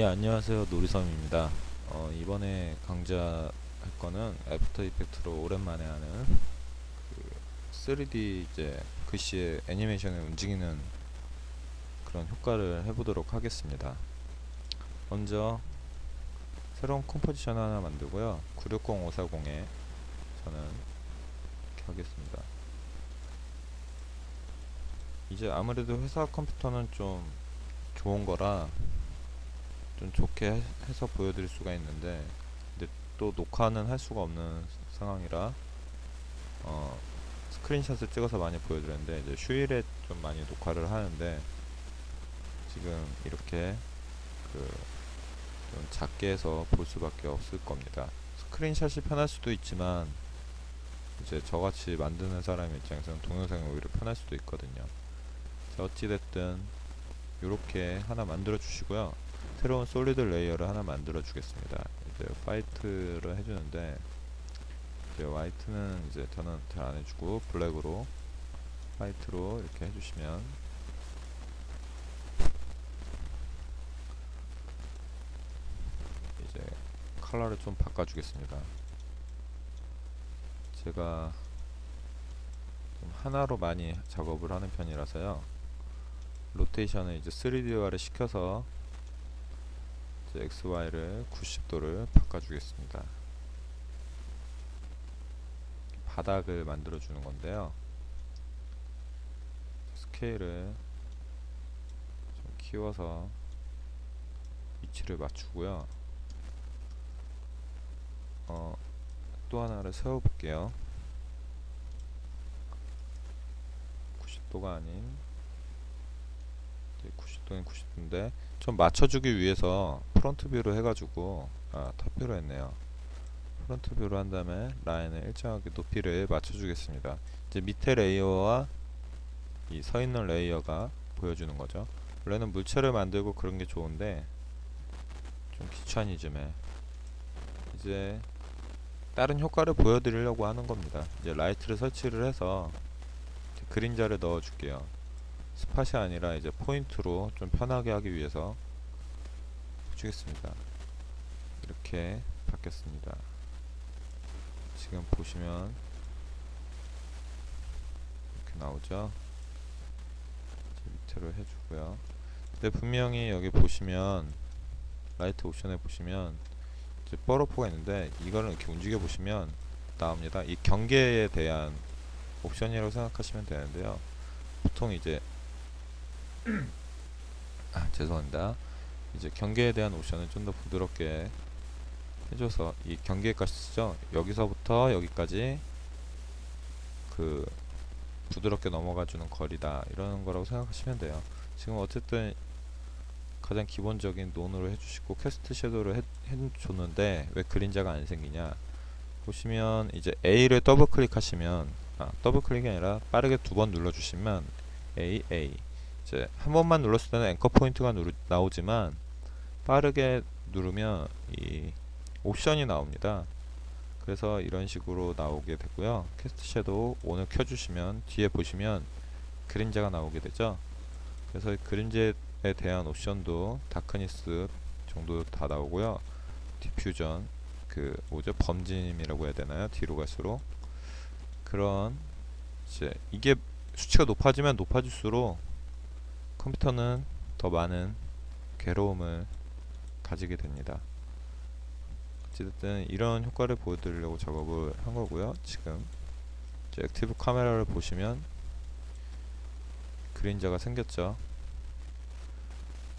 예 안녕하세요. 노리섬입니다. 어, 이번에 강좌할 거는 애프터 이펙트로 오랜만에 하는 그 3D 이제 글씨의 애니메이션을 움직이는 그런 효과를 해보도록 하겠습니다. 먼저 새로운 컴포지션 하나 만들고요. 960540에 저는 이렇게 하겠습니다. 이제 아무래도 회사 컴퓨터는 좀 좋은 거라 좀 좋게 해- 해서 보여드릴 수가 있는데 근데 또 녹화는 할 수가 없는 상황이라 어, 스크린샷을 찍어서 많이 보여드렸는데 이제 휴일에 좀 많이 녹화를 하는데 지금 이렇게 그 좀 작게 해서 볼 수밖에 없을 겁니다. 스크린샷이 편할 수도 있지만 이제 저같이 만드는 사람 입장에서는 동영상이 오히려 편할 수도 있거든요. 자, 어찌됐든 이렇게 하나 만들어 주시고요. 새로운 솔리드 레이어를 하나 만들어 주겠습니다. 이제 화이트를 해주는데 이제 화이트는 이제 저는 잘 안 해주고 블랙으로 화이트로 이렇게 해주시면 이제 컬러를 좀 바꿔주겠습니다. 제가 좀 하나로 많이 작업을 하는 편이라서요. 로테이션을 이제 3D화를 시켜서 XY를 90도를 바꿔주겠습니다. 바닥을 만들어 주는 건데요. 스케일을 좀 키워서 위치를 맞추고요. 어, 또 하나를 세워 볼게요. 90도가 아닌 90도는 90도인데 좀 맞춰주기 위해서 프론트 뷰로 해가지고 아 탑뷰로 했네요. 프론트 뷰로 한 다음에 라인을 일정하게 높이를 맞춰주겠습니다. 이제 밑에 레이어와 이 서있는 레이어가 보여주는 거죠. 원래는 물체를 만들고 그런 게 좋은데 좀 귀차니즘에. 이제 다른 효과를 보여드리려고 하는 겁니다. 이제 라이트를 설치를 해서 그림자를 넣어 줄게요. 스팟이 아니라 이제 포인트로 좀 편하게 하기 위해서 해 주겠습니다. 이렇게 바뀌었습니다. 지금 보시면 이렇게 나오죠. 밑으로 해주고요. 근데 분명히 여기 보시면 라이트 옵션에 보시면 이제 뻐러포가 있는데 이거를 이렇게 움직여 보시면 나옵니다. 이 경계에 대한 옵션이라고 생각하시면 되는데요. 보통 이제 아, 죄송합니다. 이제 경계에 대한 옵션을 좀 더 부드럽게 해줘서 이 경계까지 쓰죠. 여기서부터 여기까지 그 부드럽게 넘어가주는 거리다 이런 거라고 생각하시면 돼요. 지금 어쨌든 가장 기본적인 논으로 해주시고 캐스트 섀도우를 해, 해줬는데 왜 그림자가 안 생기냐 보시면 이제 A를 더블 클릭하시면 아 더블 클릭이 아니라 빠르게 두 번 눌러주시면 A A 이제 한 번만 눌렀을 때는 앵커 포인트가 누르, 나오지만 빠르게 누르면 이 옵션이 나옵니다. 그래서 이런 식으로 나오게 되고요. 캐스트 섀도우 오늘 켜주시면 뒤에 보시면 그림자가 나오게 되죠. 그래서 그림자에 대한 옵션도 다크니스 정도 다 나오고요. 디퓨전 그 뭐죠 범진임이라고 해야 되나요? 뒤로 갈수록 그런 이제 이게 수치가 높아지면 높아질수록 컴퓨터는 더 많은 괴로움을 가지게 됩니다. 어쨌든 이런 효과를 보여드리려고 작업을 한 거고요. 지금 액티브 카메라를 보시면 그림자가 생겼죠.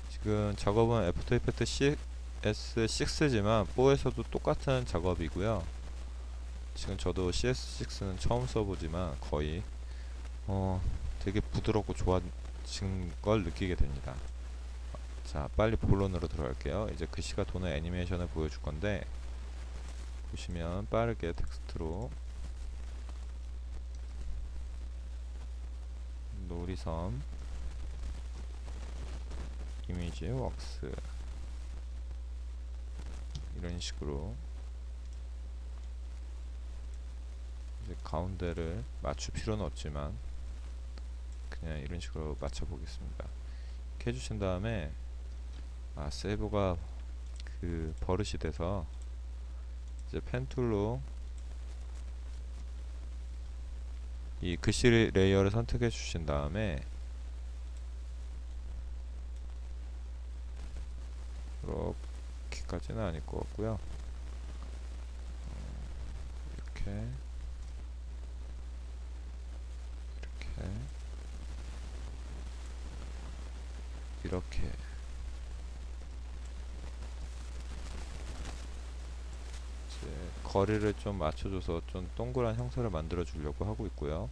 지금 작업은 애프터 이펙트 CS6지만 4에서도 똑같은 작업이고요. 지금 저도 CS6는 처음 써보지만 거의 어 되게 부드럽고 좋아진 걸 느끼게 됩니다. 자 빨리 본론으로 들어갈게요. 이제 글씨가 도는 애니메이션을 보여줄 건데 보시면 빠르게 텍스트로. 놀이섬. 이미지 웍스. 이런 식으로. 이제 가운데를 맞출 필요는 없지만 그냥 이런 식으로 맞춰 보겠습니다. 이렇게 해주신 다음에 아 세이브가 그 버릇이 돼서 이제 펜 툴로 이 글씨 레이어를 선택해 주신 다음에 이렇게까지는 아닐 것 같고요. 어, 이렇게 이렇게 이렇게 이제 거리를 좀 맞춰줘서 좀 동그란 형태를 만들어 주려고 하고 있고요.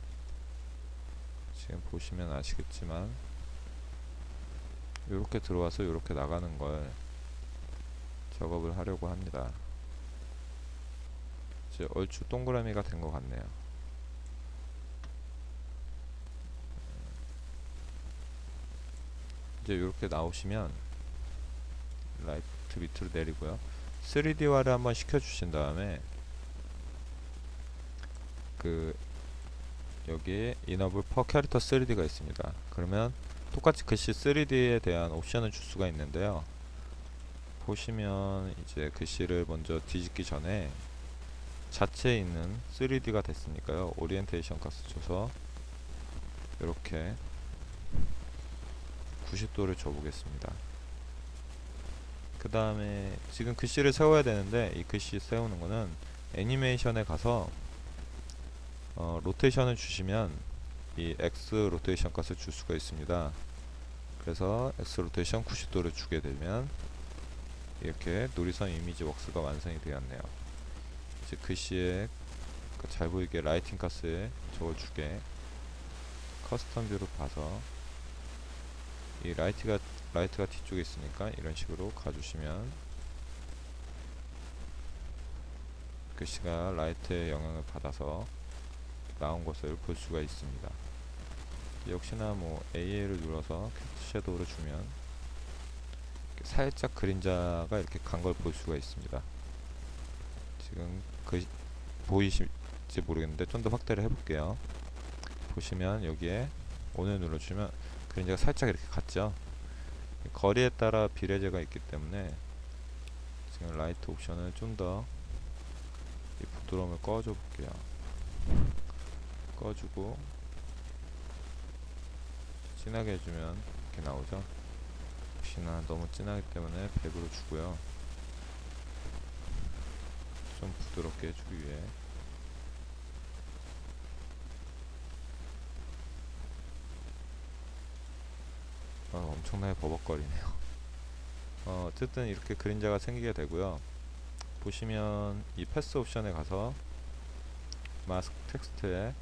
지금 보시면 아시겠지만 이렇게 들어와서 이렇게 나가는 걸 작업을 하려고 합니다. 이제 얼추 동그라미가 된 것 같네요. 이제 이렇게 나오시면 라이트 밑으로 내리고요. 3D화를 한번 시켜주신 다음에 그 여기에 enable per character 3D가 있습니다. 그러면 똑같이 글씨 3D에 대한 옵션을 줄 수가 있는데요. 보시면 이제 글씨를 먼저 뒤집기 전에 자체에 있는 3D가 됐으니까요. 오리엔테이션 값을 줘서 이렇게 90도를 줘보겠습니다. 그 다음에 지금 글씨를 세워야 되는데 이 글씨 세우는 거는 애니메이션에 가서 어, 로테이션을 주시면 이 X 로테이션 값을 줄 수가 있습니다. 그래서 X 로테이션 90도를 주게 되면 이렇게 놀이선 이미지 웍스가 완성이 되었네요. 이제 글씨에 그잘 보이게 라이팅 값을 적어주게 커스텀 뷰로 봐서 이 라이트가 라이트가 뒤쪽에 있으니까 이런 식으로 가주시면 글씨가 라이트의 영향을 받아서 나온 것을 볼 수가 있습니다. 역시나 뭐 AA를 눌러서 캡트 섀도우를 주면 살짝 그림자가 이렇게 간 걸 볼 수가 있습니다. 지금 그 보이실지 모르겠는데 좀 더 확대를 해볼게요. 보시면 여기에 오늘 눌러주면 그림자가 살짝 이렇게 갔죠. 거리에 따라 비례제가 있기 때문에 지금 라이트 옵션을 좀더 부드러움을 꺼줘 볼게요. 꺼주고 진하게 해주면 이렇게 나오죠. 혹시나 너무 진하기 때문에 100으로 주고요. 좀 부드럽게 해주기 위해 아, 엄청나게 버벅거리네요. 어, 어쨌든 이렇게 그림자가 생기게 되고요. 보시면 이 패스 옵션에 가서 마스크 텍스트에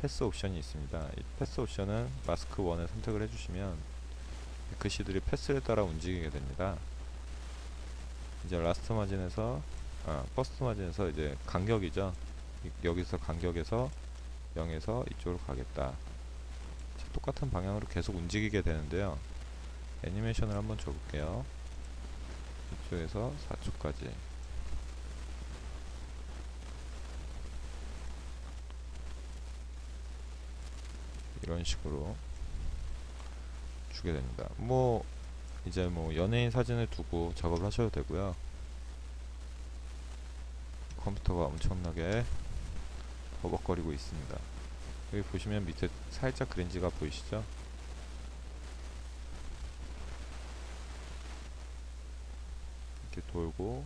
패스 옵션이 있습니다. 이 패스 옵션은 마스크 1을 선택을 해주시면 이 글씨들이 패스에 따라 움직이게 됩니다. 이제 라스트 마진에서 아, 퍼스트 마진에서 이제 간격이죠. 이- 여기서 간격에서 0에서 이쪽으로 가겠다. 자, 똑같은 방향으로 계속 움직이게 되는데요. 애니메이션을 한번 줘볼게요. 이쪽에서 4초까지. 이런 식으로 주게 됩니다. 뭐 이제 뭐 연예인 사진을 두고 작업을 하셔도 되고요. 컴퓨터가 엄청나게 버벅거리고 있습니다. 여기 보시면 밑에 살짝 그린지가 보이시죠? 이렇게 돌고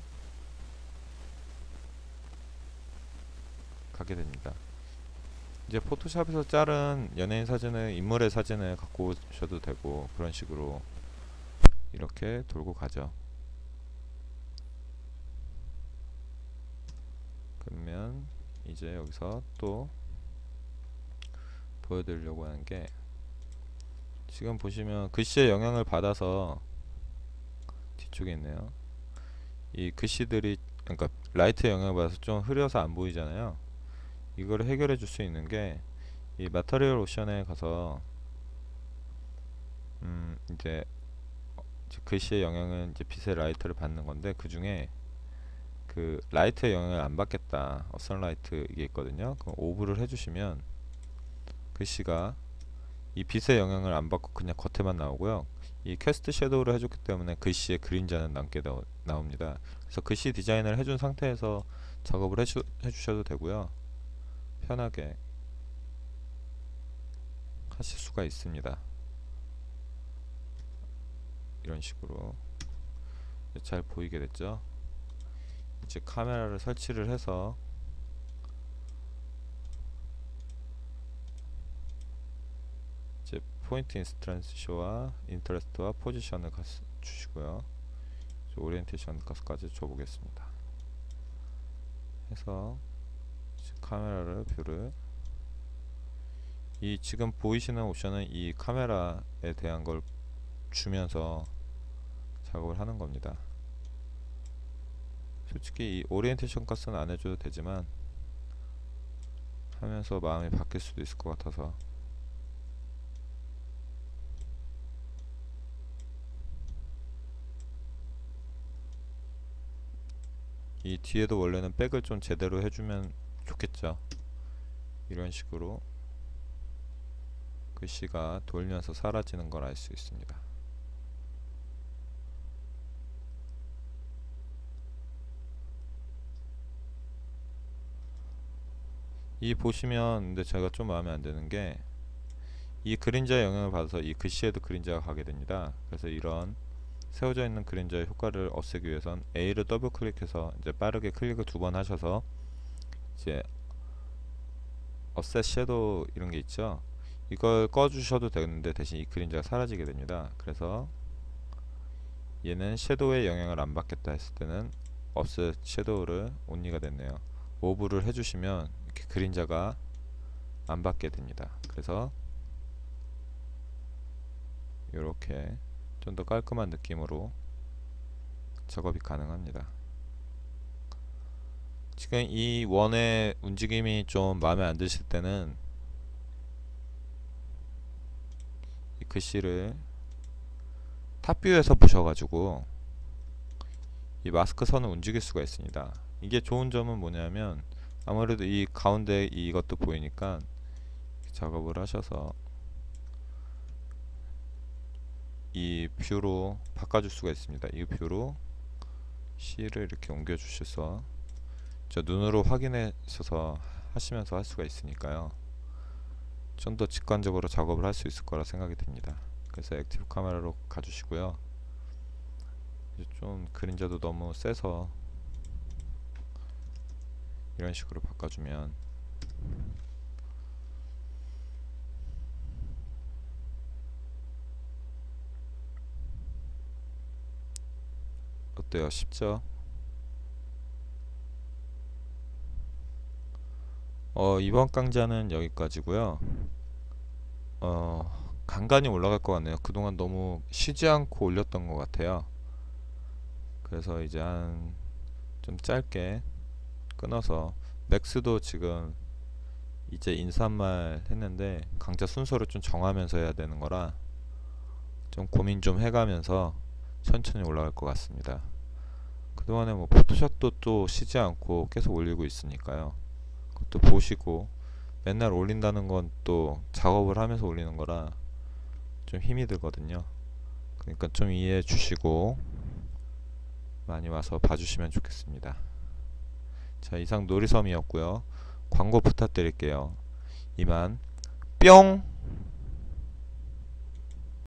가게 됩니다. 이제 포토샵에서 자른 연예인 사진을 인물의 사진을 갖고 오셔도 되고 그런 식으로 이렇게 돌고 가죠. 그러면 이제 여기서 또 보여드리려고 하는 게 지금 보시면 글씨의 영향을 받아서 뒤쪽에 있네요. 이 글씨들이 그러니까 라이트의 영향을 받아서 좀 흐려서 안 보이잖아요. 이걸 해결해 줄 수 있는 게 이 마터리얼 옵션에 가서 음 이제 글씨의 영향은 이제 빛의 라이트를 받는 건데 그 중에 그 라이트의 영향을 안 받겠다 어, 선 라이트 이게 있거든요. 그럼 오브를 해주시면 글씨가 이 빛의 영향을 안 받고 그냥 겉에만 나오고요. 이 퀘스트 섀도우를 해줬기 때문에 글씨의 그림자는 남게 나오, 나옵니다. 그래서 글씨 디자인을 해준 상태에서 작업을 해주, 해주셔도 되고요. 편하게 하실 수가 있습니다. 이런 식으로 잘 보이게 됐죠. 이제 카메라를 설치를 해서 이제 포인트 인스턴스와 인터레스트와 포지션을 주시고요. 오리엔테이션 값까지 줘보겠습니다. 해서 카메라를 뷰를 이 지금 보이시는 옵션은 이 카메라에 대한 걸 주면서 작업을 하는 겁니다. 솔직히 이 오리엔테이션 값은 안 해줘도 되지만 하면서 마음이 바뀔 수도 있을 것 같아서 이 뒤에도 원래는 백을 좀 제대로 해주면 좋겠죠. 이런 식으로 글씨가 돌면서 사라지는 걸 알 수 있습니다. 이 보시면 근데 제가 좀 마음에 안 드는 게 이 그림자 영향을 받아서 이 글씨에도 그림자가 가게 됩니다. 그래서 이런 세워져 있는 그림자의 효과를 없애기 위해선 A를 더블 클릭해서 이제 빠르게 클릭을 두 번 하셔서 이제 offset shadow 이런 게 있죠? 이걸 꺼 주셔도 되는데 대신 이 그림자가 사라지게 됩니다. 그래서 얘는 섀도우의 영향을 안 받겠다 했을 때는 offset shadow를 온리가 됐네요. 오브를 해주시면 이렇게 그림자가 안 받게 됩니다. 그래서 이렇게 좀 더 깔끔한 느낌으로 작업이 가능합니다. 지금 이 원의 움직임이 좀 마음에 안 드실 때는 이 글씨를 탑뷰에서 보셔가지고 이 마스크 선을 움직일 수가 있습니다. 이게 좋은 점은 뭐냐면 아무래도 이 가운데 이것도 보이니까 작업을 하셔서 이 뷰로 바꿔줄 수가 있습니다. 이 뷰로 C를 이렇게 옮겨 주셔서 저 눈으로 확인하셔서 하시면서 할 수가 있으니까요. 좀 더 직관적으로 작업을 할 수 있을 거라 생각이 듭니다. 그래서 액티브 카메라로 가주시고요. 좀 그림자도 너무 세서 이런 식으로 바꿔주면 어때요? 쉽죠? 어, 이번 강좌는 여기까지고요. 어, 간간히 올라갈 것 같네요. 그동안 너무 쉬지 않고 올렸던 것 같아요. 그래서 이제 한 좀 짧게 끊어서 맥스도 지금 이제 인사말 했는데 강좌 순서를 좀 정하면서 해야 되는 거라 좀 고민 좀 해가면서 천천히 올라갈 것 같습니다. 그동안에 뭐 포토샵도 또 쉬지 않고 계속 올리고 있으니까요. 그것도 보시고 맨날 올린다는 건 또 작업을 하면서 올리는 거라 좀 힘이 들거든요. 그러니까 좀 이해해 주시고 많이 와서 봐주시면 좋겠습니다. 자 이상 놀이섬이었고요. 광고 부탁드릴게요. 이만 뿅